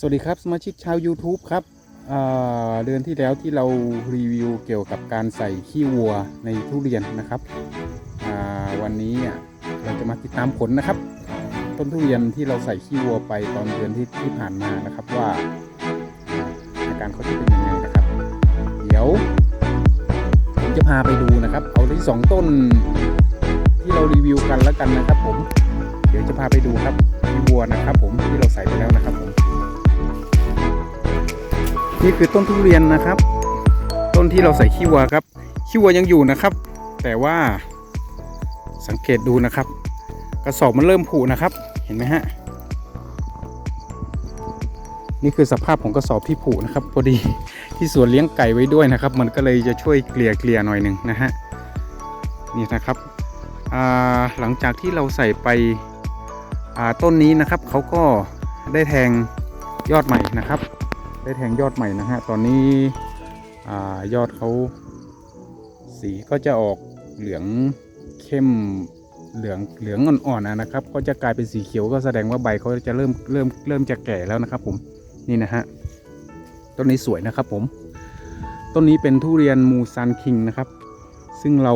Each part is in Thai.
สวัสดีครับ สมาชิกชาว YouTube ครับเดือนที่แล้วที่เรารีวิวเกี่ยวกับการใส่ขี้วัวในทุเรียนนะครับวันนี้เราจะมาติดตามผลนะครับ ต้นทุเรียนที่เราใส่ขี้วัวไปตอนเดือนที่ที่ผ่านมานะครับว่าอาการเขาจะเป็นยังไงนะครับ เดี๋ยวผมจะพาไปดูนะครับ เอาที่สองต้นที่เรารีวิวกันแล้วกันนะครับ ผม เดี๋ยวจะพาไปดูครับขี้วัวนะครับ ผมที่เราใส่ไปแล้วนะครับผม นี่คือต้นทุเรียนนะครับ ต้นที่เราใส่ขี้วัวครับ ขี้วัวยังอยู่นะครับ แต่ว่าสังเกตดูนะครับ กระสอบมันเริ่มผุนะครับ เห็นไหมฮะ นี่คือสภาพของกระสอบที่ผุนะครับ พอดีที่สวนเลี้ยงไก่ไว้ด้วยนะครับ มันก็เลยจะช่วยเกลี่ยเกลี่ยหน่อยหนึ่งนะฮะ นี่นะครับ หลังจากที่เราใส่ไปต้นนี้นะครับ เขาก็ได้แทงยอดใหม่นะครับ ได้แทงยอดใหม่นะฮะ ตอนนี้อยอดเขาสีก็จะออกเหลืองเข้มเหลืองเหลืองอ่อนๆนะครับ ก็จะกลายเป็นสีเขียวก็แสดงว่าใบเขาจะเริ่มเริ่มเริ่มจะแก่แล้วนะครับ ผมนี่นะฮะต้นนี้สวยนะครับผมต้นนี้เป็นทุเรียนมูซันคิงนะครับ ซึ่งเรา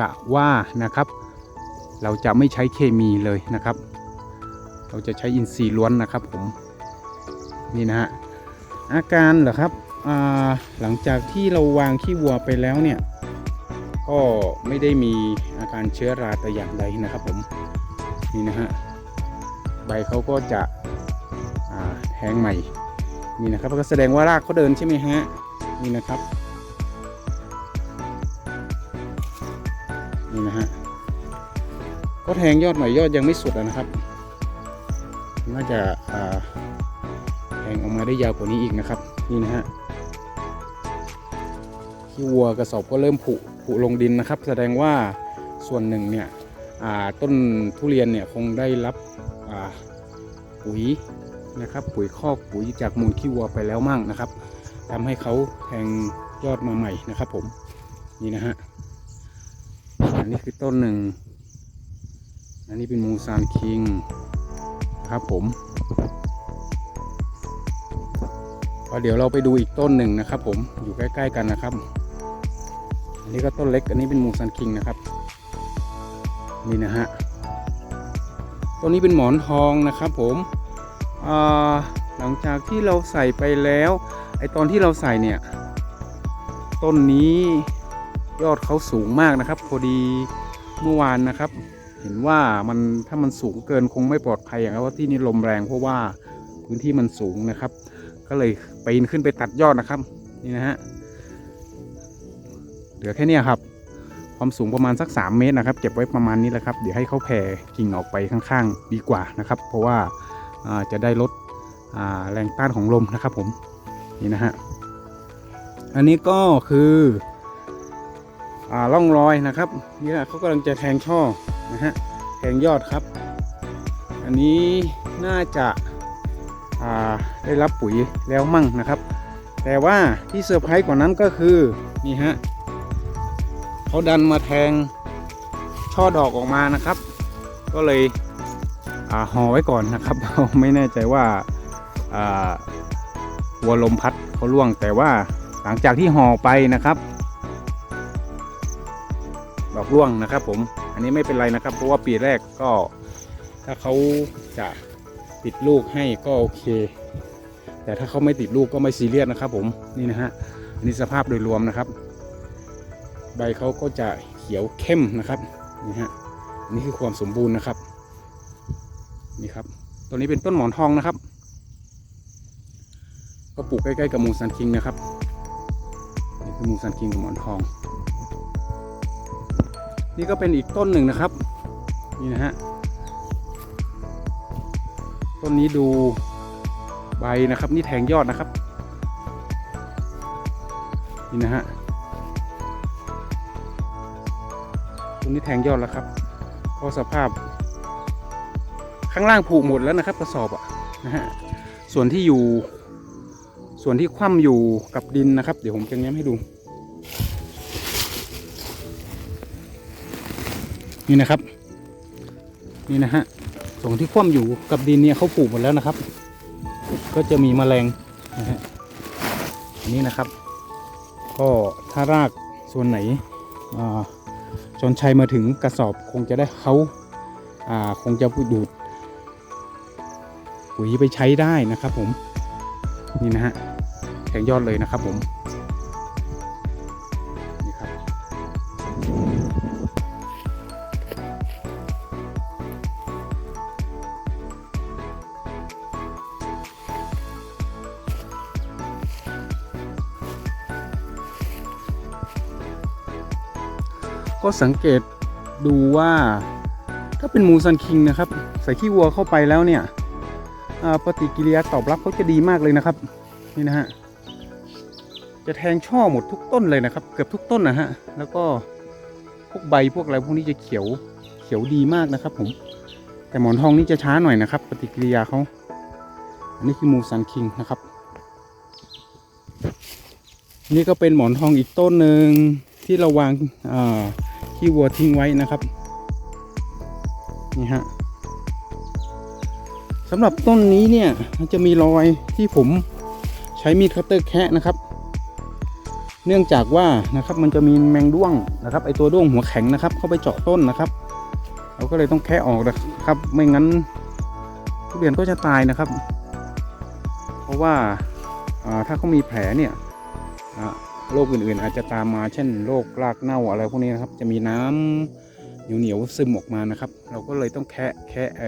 กะว่านะครับ เราจะไม่ใช้เคมีเลยนะครับ เราจะใช้อินทรีย์ล้วนนะครับผมนี่นะฮะ อาการเหรอครับหลังจากที่เราวางขี้วัวไปแล้วเนี่ย ก็ไม่ได้มีอาการเชื้อราแต่อย่างใดนะครับผมนี่นะฮะใบเขาก็จะแทงใหม่นี่นะครับก็แสดงว่ารากเขาเดินใช่ไหมฮะนี่นะครับนี่นะฮะก็แทงยอดใหม่ยอดยังไม่สุดอะนะครับ น่าจะอ่า ออกมาได้ยาวกว่านี้อีกนะครับ นี่นะฮะขี้วัวกระสอบก็เริ่มผุผุลงดินนะครับ แสดงว่าส่วนหนึ่งเนี่ยต้นทุเรียนเนี่ยคงได้รับปุ๋ยนะครับ ปุ๋ยคอกปุ๋ยจากมูลขี้วัวไปแล้วมั่งนะครับทำให้เขาแทงยอดมาใหม่นะครับ ผมนี่นะฮะอันนี้คือต้นหนึ่ง อันนี้เป็นมูซานคิงครับผม เดี๋ยวเราไปดูอีกต้นหนึ่งนะครับ ผมอยู่ใกล้ ๆ กันนะครับ อันนี้ก็ต้นเล็กอันนี้เป็นมูซันคิงนะครับนี่นะฮะต้นนี้เป็นหมอนทองนะครับผมหลังจากที่เราใส่ไปแล้วไอตอนที่เราใส่เนี่ย ต้นนี้ยอดเขาสูงมากนะครับ พอดีเมื่อวานนะครับ เห็นว่ามันถ้ามันสูงเกินคงไม่ปลอดภัยอย่างว่าที่นี่ลมแรงเพราะว่าพื้นที่มันสูงนะครับ ก็เลยปีนขึ้นไปตัดยอดนะครับ นี่นะฮะเหลือแค่นี้ครับ ความสูงประมาณสัก 3 เมตรนะครับ เก็บไว้ประมาณนี้แหละครับ เดี๋ยวให้เขาแผ่กิ่งออกไปข้างๆ ดีกว่านะครับ เพราะว่าจะได้ลดแรงต้านของลมนะครับผม นี่นะฮะ อันนี้ก็คืออ่าร่องรอยนะครับ นี่แหละเขากำลังจะแทงช่อนะฮะ แทงยอดครับ อันนี้น่าจะ ได้รับปุ๋ยแล้วมั่งนะครับ แต่ว่าที่เซอร์ไพรส์กว่านั้นก็คือนี่ฮะเขาดันมาแทงช่อดอกออกมานะครับ ก็เลยห่อไว้ก่อนนะครับไม่แน่ใจว่าอ่าวัวลมพัดเขาล่วงแต่ว่าหลังจากที่ห่อไปนะครับ ดอกร่วงนะครับผม อันนี้ไม่เป็นไรนะครับ เพราะว่าปีแรกก็ถ้าเขาจะ ติดลูกให้ก็โอเค แต่ถ้าเขาไม่ติดลูกก็ไม่ซีเรียสนะครับ ผมนี่นะฮะอันนี้สภาพโดยรวมนะครับ ใบเขาก็จะเขียวเข้มนะครับนี่ฮะอันนี่คือความสมบูรณ์นะครับนี่ครับตัวนี้เป็นต้นหมอนทองนะครับ ก็ปลูกใกล้ๆกับมูซันคิงนะครับนี่คือมูซันคิงกับหมอนทอง นี่ก็เป็นอีกต้นหนึ่งนะครับนี่นะฮะ ต้นนี้ดูใบนะครับ นี่แทงยอดนะครับ นี่นะฮะต้นนี้แทงยอดแล้วครับก็สภาพ ข้างล่างผุหมดแล้วนะครับกระสอบอะนะฮะส่วนที่อยู่ ส่วนที่คว่ำอยู่กับดินนะครับ เดี๋ยวผมจะแง้มให้ดู นี่นะครับ นี่นะฮะ ส่วนที่คว่ำอยู่กับดินเนี่ยเขาปลูกหมดแล้วนะครับ ก็จะมีแมลงนะฮะอันนี้นะครับ ก็ถ้ารากส่วนไหนอ่าจนชัยมาถึงกระสอบคงจะได้เขาอ่าคงจะดูดปุ๋ยไปใช้ได้นะครับผม นี่นะฮะแทงยอดเลยนะครับผม ก็สังเกตดูว่าถ้าเป็นมูซันคิงนะครับ ใส่ขี้วัวเข้าไปแล้วเนี่ยปฏิกิริยาตอบรับเขาจะดีมากเลยนะครับ นี่นะฮะจะแทงช่อหมดทุกต้นเลยนะครับ เกือบทุกต้นนะฮะแล้วก็พวกใบพวกอะไรพวกนี้จะเขียวเขียวดีมากนะครับ ผม แต่หมอนทองนี่จะช้าหน่อยนะครับ ปฏิกิริยาเขาอันนี้คือมูซันคิงนะครับ นี่ก็เป็นหมอนทองอีกต้นหนึ่งที่เราวางอ่า ขี้วัวทิ้งไว้นะครับนี่ฮะสำหรับต้นนี้เนี่ยมันจะมีรอยที่ผมใช้มีดคัตเตอร์แคะนะครับ เนื่องจากว่านะครับมันจะมีแมงด้วงนะครับไอตัวด้วงหัวแข็งนะครับ เข้าไปเจาะต้นนะครับ เราก็เลยต้องแคะออกนะครับ ไม่งั้นทุเรียนก็จะตายนะครับ เพราะว่าถ้าเขามีแผลเนี่ย โรคอื่นๆ อาจจะตามมาเช่นโรครากเน่าอะไรพวกนี้นะครับ จะมีน้ำเหนียวๆซึมออกมานะครับ เราก็เลยต้องแคะแคะไอ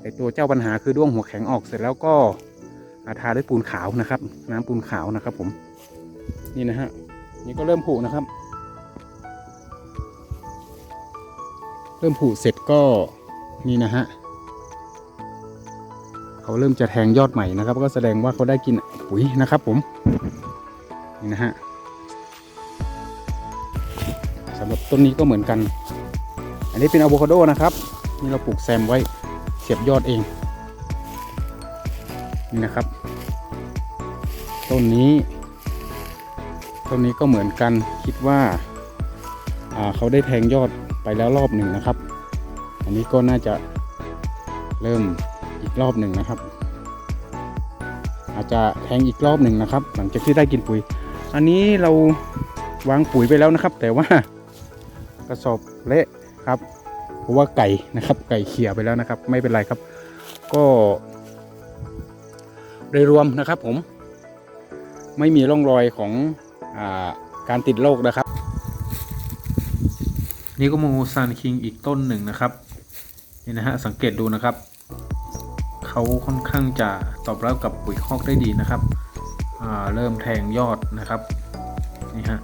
ไอตัวเจ้าปัญหาคือด้วงหัวแข็งออกเสร็จแล้วก็อาทาด้วยปูนขาวนะครับ น้ำปูนขาวนะครับ ผมนี่นะฮะนี่ก็เริ่มผุนะครับ เริ่มผุเสร็จก็นี่นะฮะเขาเริ่มจะแทงยอดใหม่นะครับ ก็แสดงว่าเขาได้กินปุ๋ยนะครับ ผม นี่นะฮะสำหรับต้นนี้ก็เหมือนกัน อันนี้เป็นอะโวคาโดนะครับนี่เราปลูกแซมไว้เสียบยอดเอง นี่นะครับ ต้นนี้ ต้นนี้ก็เหมือนกันคิดว่าอ่าเขาได้แทงยอดไปแล้วรอบหนึ่งนะครับ อันนี้ก็น่าจะเริ่มอีกรอบหนึ่งนะครับ อาจจะแทงอีกรอบหนึ่งนะครับ หลังจากที่ได้กินปุ๋ย อันนี้เราวางปุ๋ยไปแล้วนะครับ แต่ว่ากระสอบเละครับ เพราะว่าไก่นะครับ ไก่เขี่ยไปแล้วนะครับ ไม่เป็นไรครับ ก็โดยรวมนะครับผม ไม่มีร่องรอยของอาการติดโรคนะครับ นี่ก็โมซันคิงอีกต้นหนึ่งนะครับนี่นะฮะสังเกตดูนะครับ เขาค่อนข้างจะตอบรับกับปุ๋ยคอกได้ดีนะครับ เริ่มแทงยอดนะครับนี่ฮะ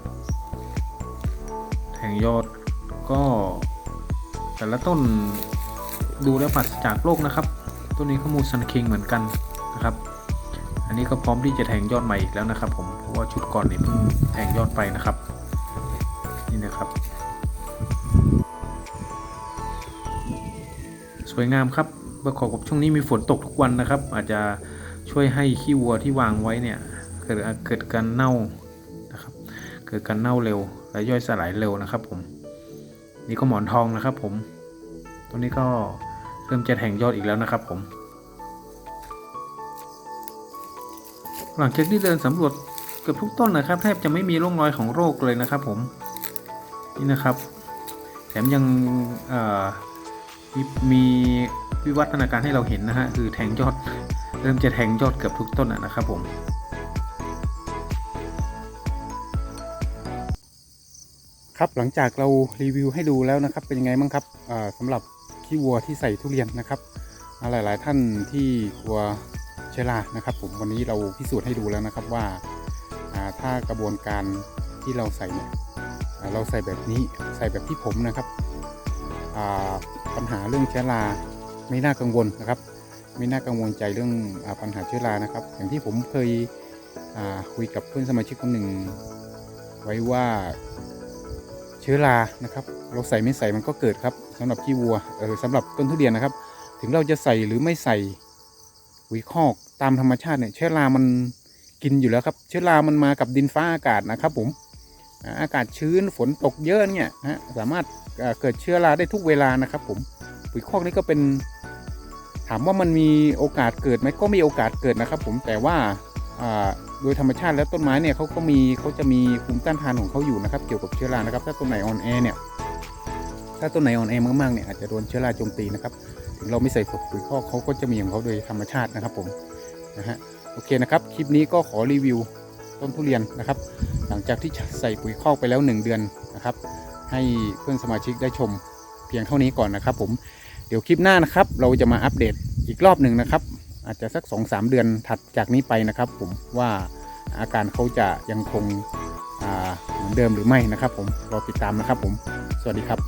แทงยอดก็แต่ละต้นดูแล้วปราศจากโรคนะครับ ต้นนี้ก็มูซันคิงเหมือนกันนะครับ อันนี้ก็พร้อมที่จะแทงยอดใหม่อีกแล้วนะครับ ผมเพราะว่าชุดก่อนนี่เพิ่งแทงยอดไปนะครับนี่นะครับ สวยงามครับประกอบกับช่วงนี้มีฝนตกทุกวันนะครับ อาจจะช่วยให้ขี้วัวที่วางไว้เนี่ย กิดเกิดการเน่านะครับ เกิดการเน่าเร็ว และย่อยสลายเร็วนะครับ ผม นี่ก็หมอนทองนะครับ ผม ตัวนี้ก็เริ่มจะแทงยอดอีกแล้วนะครับ ผม หลังจากที่เดินสำรวจเกือบทุกต้นนะครับ แทบจะไม่มีร่องรอยของโรคเลยนะครับ ผม นี่นะครับ แถมยังมีมีวิวัฒนาการให้เราเห็นนะฮะคือแทงยอดเริ่มจะแทงยอดเกือบทุกต้นนะครับผม ครับหลังจากเรารีวิวให้ดูแล้วนะครับ เป็นยังไงบ้างครับอ่าสำหรับขี้วัวที่ใส่ทุเรียนนะครับอ่าหลาย ๆ ท่านที่กลัวเชื้อรานะครับ ผมวันนี้เราพิสูจน์ให้ดูแล้วนะครับว่าถ้ากระบวนการที่เราใส่เนี่ยเราใส่แบบนี้ใส่แบบที่ผมนะครับปัญหาเรื่องเชื้อราไม่น่ากังวลนะครับ ไม่น่ากังวลใจเรื่องอปัญหาเชื้อรานะครับ อย่างที่ผมเคยคุยกับเพื่อนสมาชิกคนหนึ่ง ไว้ว่า ชื้อรานะครับ เราใส่ไม่ใส่มันก็เกิดครับสำหรับขี้วัวเออสำหรับต้นทุเรียนนะครับ ถึงเราจะใส่หรือไม่ใส่ปุ๋ยคอกตามธรรมชาติเนี่ยเชื้อรามันกินอยู่แล้วครับ เชื้อรามันมากับดินฟ้าอากาศนะครับผมอากาศชื้นฝนตกเยอะเนี่ยนะสามารถเกิดเชื้อราได้ทุกเวลานะครับ ผมปุ๋ยคอกนี่ก็เป็น ถามว่ามันมีโอกาสเกิดไหมก็มีโอกาสเกิดนะครับ ผมแต่ว่า โดยธรรมชาติแล้วต้นไม้เนี่ยเขาก็มีเขาจะมีภูมิต้านทานของเขาอยู่นะครับ เกี่ยวกับเชื้อรานะครับ ถ้าต้นไหนอ่อนแอเนี่ยถ้าต้นไหนอ่อนแอมากๆเนี่ยอาจจะโดนเชื้อราโจมตีนะครับถึงเราไม่ใส่ปุ๋ยคอกเขาก็จะมีของเขาโดยธรรมชาตินะครับผมนะฮะโอเคนะครับคลิปนี้ก็ขอรีวิวต้นทุเรียนนะครับ หลังจากที่ใส่ปุ๋ยคอกไปแล้ว 1 เดือนนะครับ ให้เพื่อนสมาชิกได้ชมเพียงเท่านี้ก่อนนะครับ ผมเดี๋ยวคลิปหน้านะครับ เราจะมาอัปเดตอีกรอบหนึ่งนะครับ อาจจะสัก 2-3 เดือนถัดจากนี้ไปนะครับผมว่าอาการเขาจะยังคงเหมือนเดิมหรือไม่นะครับผมรอติดตามนะครับผม สวัสดีครับ